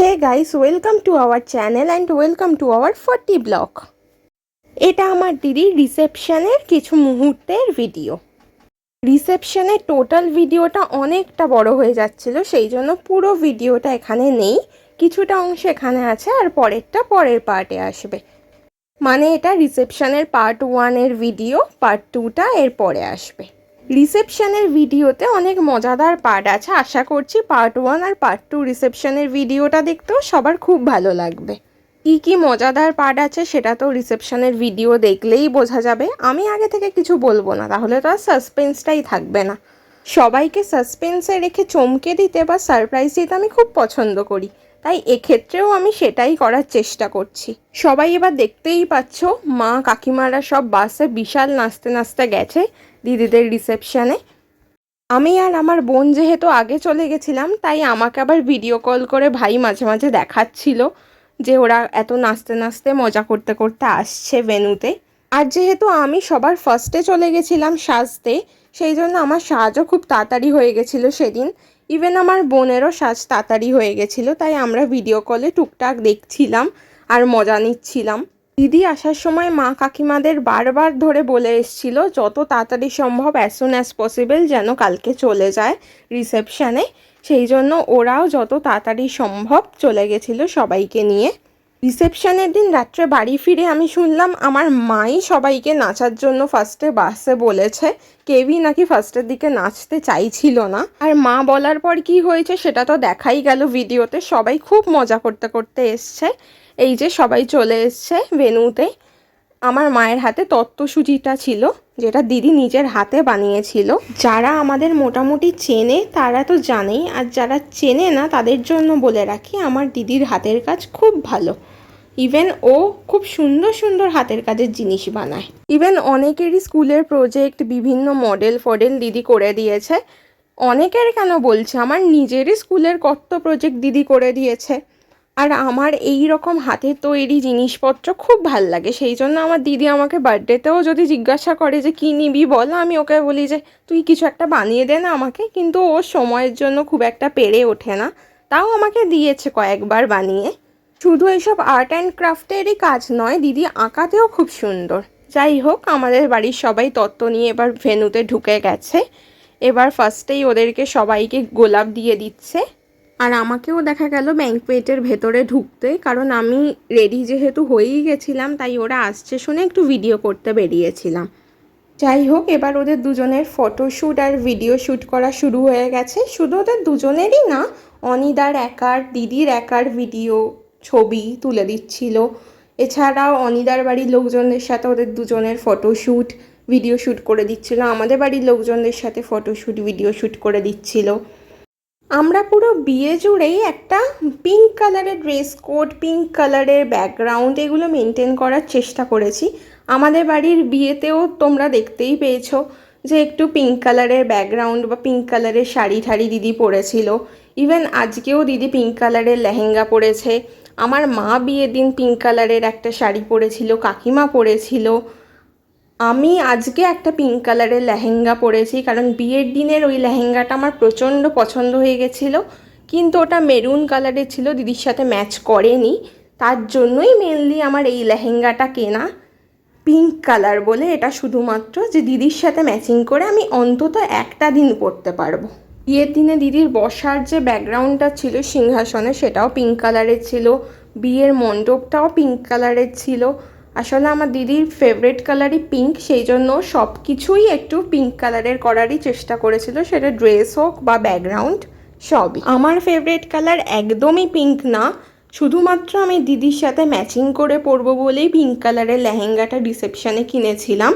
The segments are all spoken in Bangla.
Hey guys welcome to our channel and welcome to our forty vlog এটা আমার দিদির রিসেপশানের কিছু মুহূর্তের ভিডিও রিসেপশনের টোটাল ভিডিওটা অনেকটা বড় হয়ে যাচ্ছিল, সেই জন্য পুরো ভিডিওটা এখানে নেই। কিছুটা অংশ এখানে আছে আর পরেরটা পরের পার্টে আসবে। মানে এটা রিসেপশানের পার্ট ওয়ানের ভিডিও পার্ট টুটা এর পরে আসবে। রিসেপশনের ভিডিওতে অনেক মজাদার পার্ট আছে। আশা করছি পার্ট ওয়ান আর পার্ট টু রিসেপশনের ভিডিওটা দেখতেও সবার খুব ভালো লাগবে। কী কী মজাদার পার্ট আছে সেটা তো রিসেপশনের ভিডিও দেখলেই বোঝা যাবে। আমি আগে থেকে কিছু বলব না, তাহলে তো আর সাসপেন্সটাই থাকবে না। সবাইকে সাসপেন্সে রেখে চমকে দিতে বা সারপ্রাইজ দিতে আমি খুব পছন্দ করি। তাই এক্ষেত্রেও আমি সেটাই করার চেষ্টা করছি। সবাই এবার দেখতেই পাচ্ছ, মা কাকিমারা সব বাসে বিশাল নাচতে নাচতে গেছে দিদিদের রিসেপশানে আমি আর আমার বোন যেহেতু আগে চলে গেছিলাম, তাই আমাকে আবার ভিডিও কল করে ভাই মাঝে মাঝে দেখাচ্ছিল যে ওরা এত নাচতে নাচতে মজা করতে করতে আসছে ভেনুতে আর যেহেতু আমি সবার ফার্স্টে চলে গেছিলাম সাজতে, সেই জন্য আমার সাজও খুব তাড়াতাড়ি হয়ে গেছিল সেদিন। ইভেন আমার বোনেরও সাজ তাড়াতাড়ি হয়ে গেছিল, তাই আমরা ভিডিও কলে টুকটাক দেখছিলাম আর মজা নিচ্ছিলাম। দিদি আসার সময় মা কাকিমাদের বারবার ধরে বলে এসছিল, যত তাড়াতাড়ি সম্ভব অ্যাজ সুন অ্যাজ পসিবল যেন কালকে চলে যায় রিসেপশানে সেই জন্য ওরাও যত তাড়াতাড়ি সম্ভব চলে গেছিল সবাইকে নিয়ে। রিসেপশনের দিন রাত্রে বাড়ি ফিরে আমি শুনলাম আমার মাই সবাইকে নাচার জন্য ফার্স্টে বাসে বলেছে। কেউই নাকি ফার্স্টের দিকে নাচতে চাইছিল না। আর মা বলার পর কি হয়েছে সেটা তো দেখাই গেল ভিডিওতে। সবাই খুব মজা করতে করতে এসছে। এই যে সবাই চলে এসছে ভেনুতে আমার মায়ের হাতে তত্ত্বসূচিটা ছিল, যেটা দিদি নিজের হাতে বানিয়েছিল। যারা আমাদের মোটামুটি চেনে, তারা তো জানেই। আর যারা চেনে না, তাদের জন্য বলে রাখি, আমার দিদির হাতের কাজ খুব ভালো। ইভেন ও খুব সুন্দর সুন্দর হাতের কাজের জিনিস বানায়। ইভেন অনেকেরই স্কুলের প্রজেক্ট বিভিন্ন মডেল ফডেল দিদি করে দিয়েছে। অনেকের কেন বলছে, আমার নিজেরই স্কুলের কত প্রজেক্ট দিদি করে দিয়েছে। আর আমার এই রকম হাতের তৈরি জিনিসপত্র খুব ভালো লাগে। সেই জন্য আমার দিদি আমাকে বার্থডেতেও যদি জিজ্ঞাসা করে যে, কী নিবি বল? আমি ওকে বলি যে, তুই কিছু একটা বানিয়ে দে না আমাকে। কিন্তু ও সময়ের জন্য খুব একটা পেরে ওঠে না। তাও আমাকে দিয়েছে কয়েকবার বানিয়ে। শুধু এইসব আর্ট অ্যান্ড ক্রাফটেরই কাজ নয়, দিদি আঁকাতেও খুব সুন্দর। যাই হোক, আমাদের বাড়ির সবাই তত্ত্ব নিয়ে এবার ভেনুতে ঢুকে গেছে। এবার ফার্স্টেই ওদেরকে সবাইকে গোলাপ দিয়ে দিচ্ছে। আর আমাকেও দেখা গেল ব্যাঙ্কপেটের ভেতরে ঢুকতে, কারণ আমি রেডি যেহেতু হয়েই গেছিলাম, তাই ওরা আসছে শুনে একটু ভিডিও করতে বেরিয়েছিলাম। যাই হোক, এবার ওদের দুজনের ফটোশ্যুট আর ভিডিও শ্যুট করা শুরু হয়ে গেছে। শুধু ওদের দুজনেরই না, অনিদার একার, দিদির একার ভিডিও ছবি তুলে দিচ্ছিল। এছাড়াও অনিদার বাড়ির লোকজনদের সাথে ওদের দুজনের ফটোশ্যুট ভিডিও শ্যুট করে দিচ্ছিল। আমাদের বাড়ির লোকজনদের সাথে ফটোশ্যুট ভিডিও শ্যুট করে দিচ্ছিল। আমরা পুরো বিয়ে জুড়েই একটা পিঙ্ক কালারের ড্রেস কোড পিঙ্ক কালারের ব্যাকগ্রাউন্ড এগুলো মেনটেন করার চেষ্টা করেছি। আমাদের বাড়ির বিয়েতেও তোমরা দেখতেই পেয়েছ যে একটু পিঙ্ক কালারের ব্যাকগ্রাউন্ড বা পিঙ্ক কালারের শাড়ি ঠাড়ি দিদি পরেছিল। ইভেন আজকেও দিদি পিঙ্ক কালারের লেহেঙ্গা পরেছে। আমার মা বিয়ের দিন পিঙ্ক কালারের একটা শাড়ি পরেছিল, কাকিমা পরেছিল। আমি আজকে একটা পিঙ্ক কালারের লেহেঙ্গা পরেছি, কারণ বিয়ের দিনের ওই লেহেঙ্গাটা আমার প্রচণ্ড পছন্দ হয়ে গেছিল। কিন্তু ওটা মেরুন কালারের ছিল, দিদির সাথে ম্যাচ করেনি। তার জন্যই মেনলি আমার এই লেহেঙ্গাটা কেনা পিঙ্ক কালার বলে, এটা শুধুমাত্র যে দিদির সাথে ম্যাচিং করে আমি অন্তত একটা দিন পরতে পারব। বিয়ের দিনে দিদির বসার যে ব্যাকগ্রাউন্ডটা ছিল সিংহাসনে, সেটাও পিঙ্ক কালারের ছিল। বিয়ের মণ্ডপটাও পিঙ্ক কালারের ছিল। আসলে আমার দিদির ফেভারেট কালারই পিঙ্ক সেই জন্য সব কিছুই একটু পিঙ্ক কালারের করারই চেষ্টা করেছিল। সেটা ড্রেস হোক বা ব্যাকগ্রাউন্ড সবই। আমার ফেভারেট কালার একদমই পিঙ্ক না। শুধুমাত্র আমি দিদির সাথে ম্যাচিং করে পরবো বলেই পিঙ্ক কালারের লেহেঙ্গাটা রিসেপশানে কিনেছিলাম।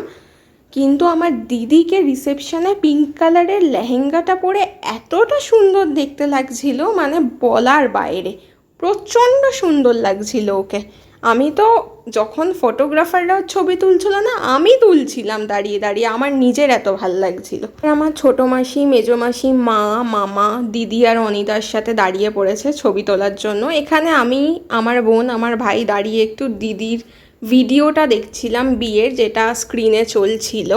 কিন্তু আমার দিদিকে রিসেপশনে পিঙ্ক কালারের লেহেঙ্গাটা পরে এতটা সুন্দর দেখতে লাগছিল মানে বলার বাইরে। প্রচণ্ড সুন্দর লাগছিল ওকে। আমি তো যখন ফটোগ্রাফাররাও ছবি তুলছিল না, আমি তুলছিলাম দাঁড়িয়ে দাঁড়িয়ে। আমার নিজের এত ভালো লাগছিল। আমার ছোটো মাসি, মেজো মাসি, মা, মামা, দিদি আর অনিতার সাথে দাঁড়িয়ে পড়েছে ছবি তোলার জন্য। এখানে আমি, আমার বোন, আমার ভাই দাঁড়িয়ে একটু দিদির ভিডিওটা দেখছিলাম বিয়ের, যেটা স্ক্রিনে চলছিল।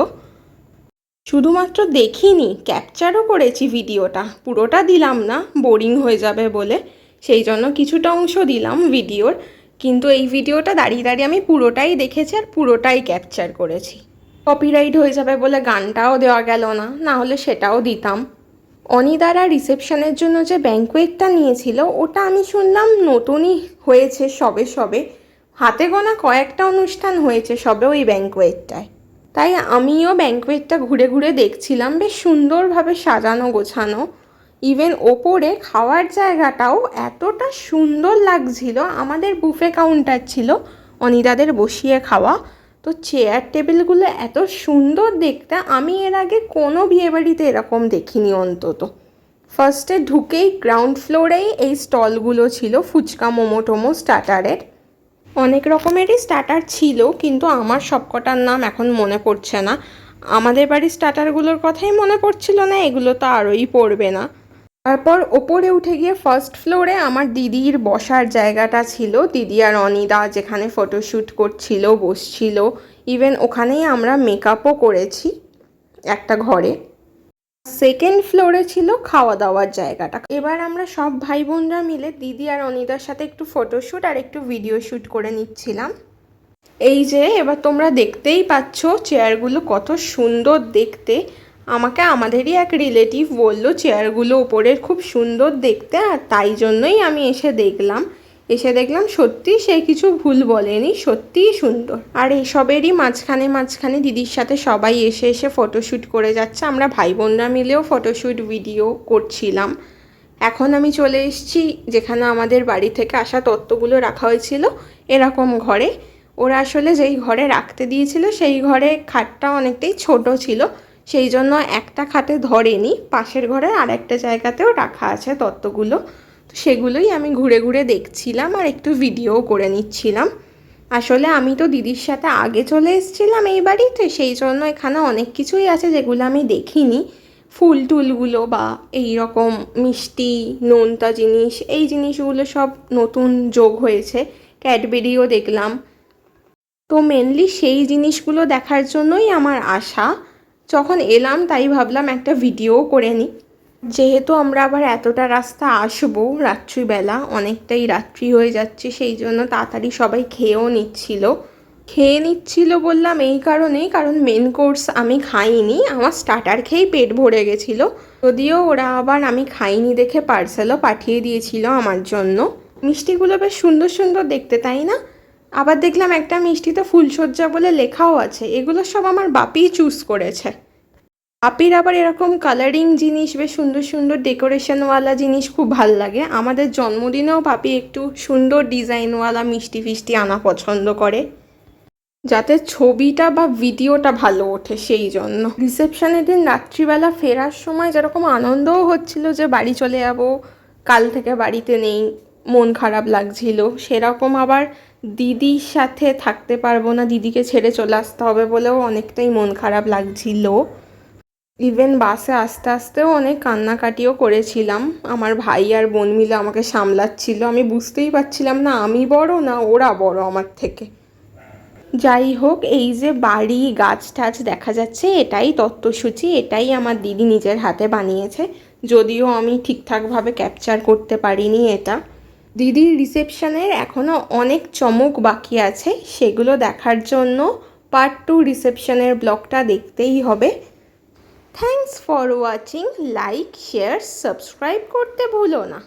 শুধুমাত্র দেখিনি ক্যাপচারও করেছি ভিডিওটা। পুরোটা দিলাম না বোরিং হয়ে যাবে বলে। সেই জন্য কিছুটা অংশ দিলাম ভিডিওর। কিন্তু এই ভিডিওটা দাঁড়িয়ে দাঁড়িয়ে আমি পুরোটাই দেখেছি আর পুরোটাই ক্যাপচার করেছি। কপিরাইট হয়ে যাবে বলে গানটাও দেওয়া গেল না না হলে সেটাও দিতাম। অনিদারা রিসেপশনের জন্য যে ব্যাঙ্কোয়েটটা নিয়েছিল, ওটা আমি শুনলাম নতুনই হয়েছে সবে সবে। হাতে গোনা কয়েকটা অনুষ্ঠান হয়েছে সবে ওই ব্যাঙ্কোয়েটটায় তাই আমিও ব্যাঙ্কোয়েটটা ঘুরে ঘুরে দেখছিলাম, বেশ সুন্দরভাবে সাজানো গোছানো। ইভেন ওপরে খাওয়ার জায়গাটাও এতটা সুন্দর লাগছিল। আমাদের বুফে কাউন্টার ছিল অনিদাদের বসিয়ে খাওয়া। তো চেয়ার টেবিলগুলো এত সুন্দর দেখতে, আমি এর আগে কোনো বিয়েবাড়িতে এরকম দেখিনি অন্তত। ফার্স্টে ঢুকেই গ্রাউন্ড ফ্লোরেই এই স্টলগুলো ছিল, ফুচকা, মোমো, টোমো স্টার্টারের অনেক রকমেরই স্টার্টার ছিল, কিন্তু আমার সবকটার নাম এখন মনে পড়ছে না। আমাদের বাড়ির স্টার্টারগুলোর কথাই মনে পড়ছিল না, এগুলো তো আরোই পড়বে না। তারপর ওপরে উঠে গিয়ে ফার্স্ট ফ্লোরে আমার দিদির বসার জায়গাটা ছিল। দিদি আর অনিদা যেখানে ফটোশ্যুট করছিল, বসছিল। ইভেন ওখানেই আমরা মেকআপও করেছি একটা ঘরে। সেকেন্ড ফ্লোরে ছিল খাওয়া দাওয়ার জায়গাটা। এবার আমরা সব ভাই বোনরা মিলে দিদি আর অনিদার সাথে একটু ফটোশ্যুট আর একটু ভিডিও শ্যুট করে নিচ্ছিলাম। এই যে, এবার তোমরা দেখতেই পাচ্ছ চেয়ারগুলো কত সুন্দর দেখতে। আমাকে আমাদেরই এক রিলেটিভ বলল চেয়ারগুলো ওপরের খুব সুন্দর দেখতে, আর তাই জন্যই আমি এসে দেখলাম। এসে দেখলাম সত্যি সে কিছু ভুল বলেনি, সত্যিই সুন্দর। আর এসবেরই মাঝখানে মাঝখানে দিদির সাথে সবাই এসে এসে ফটোশ্যুট করে যাচ্ছে। আমরা ভাই বোনরা মিলেও ফটোশ্যুট ভিডিও করছিলাম। এখন আমি চলে এসেছি যেখানে আমাদের বাড়ি থেকে আসা তত্ত্বগুলো রাখা হয়েছিল এরকম ঘরে। ওরা আসলে যেই ঘরে রাখতে দিয়েছিল, সেই ঘরে খাটটা অনেকটাই ছোট ছিল। সেই জন্য একটা খাটে ধরেনি, পাশের ঘরে আর একটা জায়গাতেও রাখা আছে তত্ত্বগুলো তো সেগুলোই আমি ঘুরে ঘুরে দেখছিলাম আর একটু ভিডিও করে নিচ্ছিলাম। আসলে আমি তো দিদির সাথে আগে চলে এসেছিলাম এই বাড়িতে, সেই জন্য এখানে অনেক কিছুই আছে যেগুলো আমি দেখিনি। ফুল টুলগুলো বা এই রকম মিষ্টি, নোনতা জিনিস, এই জিনিসগুলো সব নতুন যোগ হয়েছে। ক্যাডবেরিও দেখলাম। তো মেনলি সেই জিনিসগুলো দেখার জন্যই আমার আশা। যখন এলাম তাই ভাবলাম একটা ভিডিও করে নিই। যেহেতু আমরা আবার এতটা রাস্তা আসব রাত্রিবেলা, অনেকটাই রাত্রি হয়ে যাচ্ছে, সেই জন্য তাড়াতাড়ি সবাই খেয়েও নিচ্ছিল। খেয়ে নিচ্ছিল বললাম এই কারণেই, কারণ মেন কোর্স আমি খাইনি, আমার স্টার্টার খেয়েই পেট ভরে গেছিল। যদিও ওরা আবার আমি খাইনি দেখে পার্সেলও পাঠিয়ে দিয়েছিল আমার জন্য। মিষ্টিগুলো বেশ সুন্দর সুন্দর দেখতে, তাই না? আবার দেখলাম একটা মিষ্টিতে ফুলসজ্জা বলে লেখাও আছে। এগুলো সব আমার বাপিই চুজ করেছে। বাপির আবার এরকম কালারিং জিনিস, বেশ সুন্দর সুন্দর ডেকোরেশনওয়ালা জিনিস খুব ভালো লাগে। আমাদের জন্মদিনেও বাপি একটু সুন্দর ডিজাইনওয়ালা মিষ্টি ফিষ্টি আনা পছন্দ করে। যাতে ছবিটা বা ভিডিওটা ভালো ওঠে সেই জন্য। রিসেপশনের দিন রাত্রিবেলা ফেরার সময় যেরকম আনন্দও হচ্ছিল যে বাড়ি চলে যাব, কাল থেকে বাড়িতে নেই, মন খারাপ লাগছিল, সেরকম আবার দিদির সাথে থাকতে পারব না, দিদিকে ছেড়ে চলে আসতে হবে বলেও অনেকটাই মন খারাপ লাগছিল। ইভেন বাসে আস্তে আস্তেও অনেক কান্নাকাটিও করেছিলাম। আমার ভাই আর বোন মিলে আমাকে সামলাচ্ছিল। আমি বুঝতেই পারছিলাম না, আমি বড় না ওরা বড় আমার থেকে। যাই হোক, এই যে বাড়ি গাছ টাছ দেখা যাচ্ছে, এটাই তত্ত্বসূচি, এটাই আমার দিদি নিজের হাতে বানিয়েছে। যদিও আমি ঠিকঠাকভাবে ক্যাপচার করতে পারিনি এটা। দিদির রিসেপশনের এখনও অনেক চমক বাকি আছে, সেগুলো দেখার জন্য পার্ট টু রিসেপশনের ব্লগটা দেখতেই হবে। Thanks for watching like share subscribe করতে ভুলো না।